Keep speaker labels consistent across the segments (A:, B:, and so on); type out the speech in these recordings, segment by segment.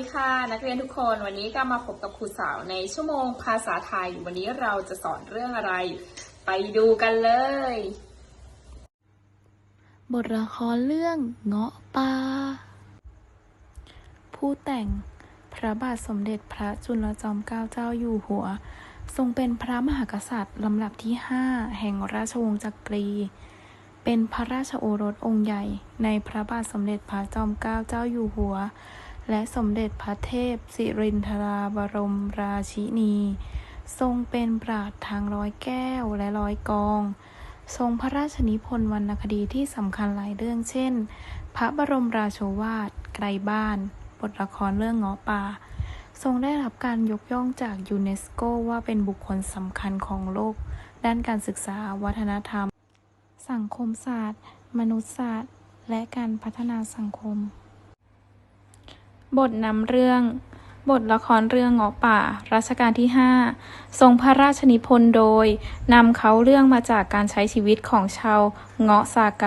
A: นักคนวันนี้ก็มาพบกับครูสาวในชั่วโมงภาษาไทย วันนี้เราจะสอนเรื่องอะไร ไปดูกันเลย
B: บทละครเรื่องเงาะป่าผู้แต่งพระบาทสมเด็จพระจุลจอมเกล้าเจ้าอยู่หัว ทรงเป็นพระมหากษัตริย์ลำดับที่ 5 แห่งราชวงศ์จักรี เป็นพระราชโอรสองค์ใหญ่ในพระบาทสมเด็จพระจอมเกล้าเจ้าอยู่หัว และสมเด็จพระเทพ สิรินทราบรมราชินี ทรงเป็นปราดทางร้อยแก้วและร้อยกอง ทรงพระราชนิพนธ์วรรณคดีที่สำคัญหลายเรื่องเช่น พระบรมราโชวาท ไกลบ้าน บทละครเรื่องเงาะป่า ทรงได้รับการยกย่องจากยูเนสโกว่าเป็นบุคคลสำคัญของโลก ด้านการศึกษาวัฒนธรรม สังคมศาสตร์ มนุษยศาสตร์ และการพัฒนาสังคม บทนำเรื่อง บทละครเรื่องเงาะป่า รัชกาลที่ 5 ทรงพระราชนิพนธ์โดยนำเขาเรื่องมาจากการใช้ชีวิตของชาวเงาะซาไก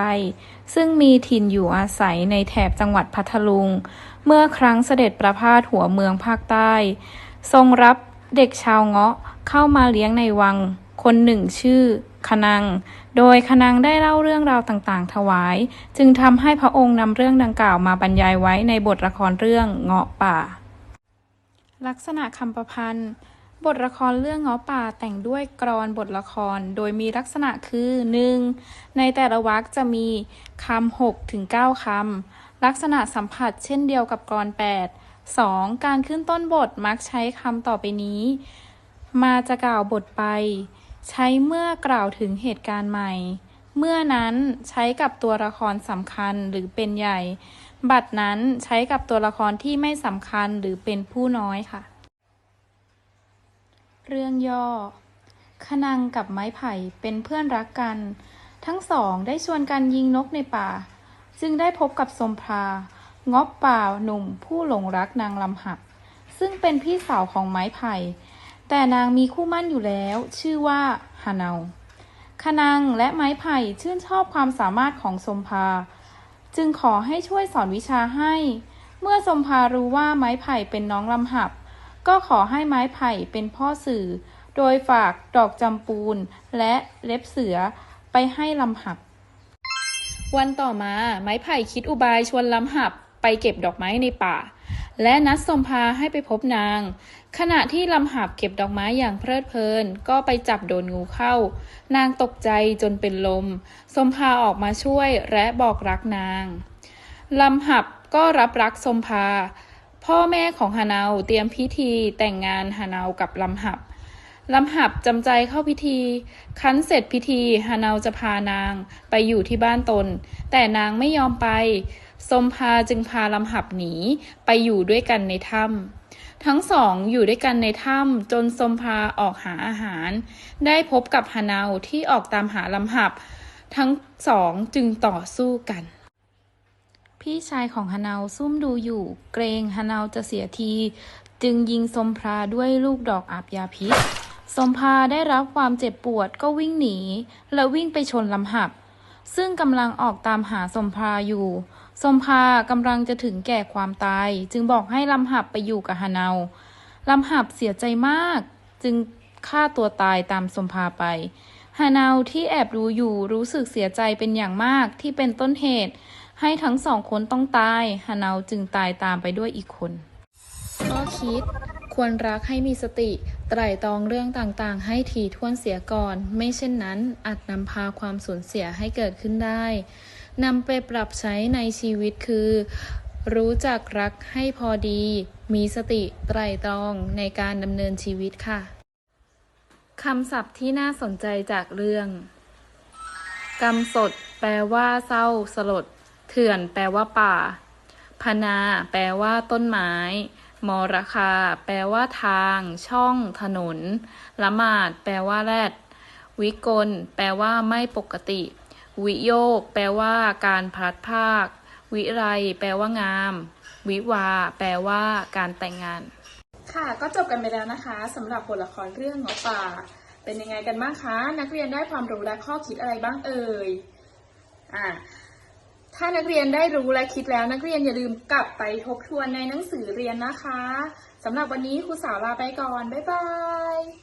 B: ซึ่งมีถิ่นอยู่อาศัยในแถบจังหวัดพัทลุง เมื่อครั้งเสด็จประพาสหัวเมืองภาคใต้ ทรงรับเด็กชาวเงาะเข้ามาเลี้ยงในวังคนหนึ่งชื่อ คนัง โดยคนังได้เล่าเรื่องราวต่างๆ ถวาย จึงทำให้พระองค์นำเรื่องดังกล่าวมาบรรยายไว้ในบทละครเรื่องเงาะป่า ลักษณะคำประพันธ์บทละครเรื่องเงาะป่าแต่งด้วยกรอนบทละคร โดยมีลักษณะคือ 1. ในแต่ละวรรคจะมีคำ6ถึง9คำลักษณะสัมผัสเช่นเดียวกับกรอน 8 2. การขึ้นต้นบทมักใช้คำต่อไปนี้ มาจะกล่าวบทไป ใช้เมื่อกล่าวถึงเหตุการณ์ใหม่ เมื่อนั้นใช้กับตัวละครสำคัญหรือเป็นใหญ่ บัตรนั้นใช้กับตัวละครที่ไม่สำคัญหรือเป็นผู้น้อยค่ะ เรื่องย่อ ขนังกับไม้ไผ่เป็นเพื่อนรักกัน ทั้งสองได้ชวนกันยิงนกในป่าจึงได้พบกับสมภางอบป่าหนุ่มผู้หลงรักนางลำหับซึ่งเป็นพี่สาวของไม้ไผ่ แต่นางมีคู่มั่นอยู่แล้ว ชื่อว่าฮานาขนังและไม้ไผ่ชื่นชอบความสามารถของสมภา จึงขอให้ช่วยสอนวิชาให้ เมื่อสมภารู้ว่าไม้ไผ่เป็นน้องลำหับ ก็ขอให้ไม้ไผ่เป็นพ่อสื่อ โดยฝากดอกจำปูนและเล็บเสือไปให้ลำหับ วันต่อมาไม้ไผ่คิดอุบายชวนลำหับไปเก็บดอกไม้ในป่า และนัดสมภาให้ไปพบนาง ขณะที่ลำหับเก็บดอกไม้อย่างเพลิดเพลิน ก็ไปจับโดนงูเข้า นางตกใจจนเป็นลม สมภาออกมาช่วยและบอกรักนาง ลำหับก็รับรักสมภา พ่อแม่ของฮานาวเตรียมพิธีแต่งงานฮานากับลำหับลำหับจำใจเข้าพิธี คั้นเสร็จพิธีฮานาจะพานางไปอยู่ที่บ้านตน แต่นางไม่ยอมไป สมภาจึงพาลำหับหนีไปอยู่ด้วยกันในถ้ำทั้งสองอยู่ด้วยกันในถ้ำจนสมภาออกหาอาหาร ได้พบกับฮานาวที่ออกตามหาลำหับ ทั้งสองจึงต่อสู้กัน พี่ชายของฮานาวซุ่มดูอยู่ เกรงฮานาวจะเสียที จึงยิงสมภาด้วยลูกดอกอาบยาพิษสมภาได้รับความเจ็บปวดก็วิ่งหนี และวิ่งไปชนลำหับ ซึ่งกำลังออกตามหาสมภาอยู่ สมภากำลังจะถึงแก่ความตาย จึงบอกให้ลำหับไปอยู่กับฮานาวลำหับเสียใจมาก จึงฆ่าตัวตายตามสมภาไปฮานาวที่แอบรู้อยู่รู้สึกเสียใจเป็นอย่างมากที่เป็นต้นเหตุ ให้ทั้งสองคนต้องตายฮานาวจึงตายตามไปด้วยอีกคนข้อคิดควรรักให้มีสติ ไตร่ตรองเรื่องต่างๆ ให้ถี่ถ้วนเสียก่อน ไม่เช่นนั้นอาจนำพาความสูญเสียให้เกิดขึ้นได้ นำไปปรับใช้ในชีวิตคือ รู้จักรักให้พอดี มีสติไตร่ตรองในการดำเนินชีวิตค่ะคำศัพท์ที่น่าสนใจจากเรื่องกำสด แปลว่า เศร้า สลด เถื่อน แปลว่าป่า พนา แปลว่า ต้นไม้ มรคา แปลว่า ทาง ช่อง ถนน ละหมาด แปลว่า แรด วิกล แปลว่า ไม่ปกติ วิโยก แปลว่า การพลัดพากวิไร แปลว่างาม วิวา แปลว่า การแต่งงาน
A: ค่ะ ก็จบกันไปแล้วนะคะสำหรับบทละครเรื่องเงาะป่า เป็นยังไงกันบ้างคะ นักเรียนได้ความรู้และข้อคิดอะไรบ้างเอ่ยอะ
B: ถ้านักเรียนได้รู้และคิดแล้วนักเรียนอย่าลืมกลับไปทบทวนในหนังสือเรียนนะคะสำหรับวันนี้ครูสาวลาไปก่อน บ๊ายบาย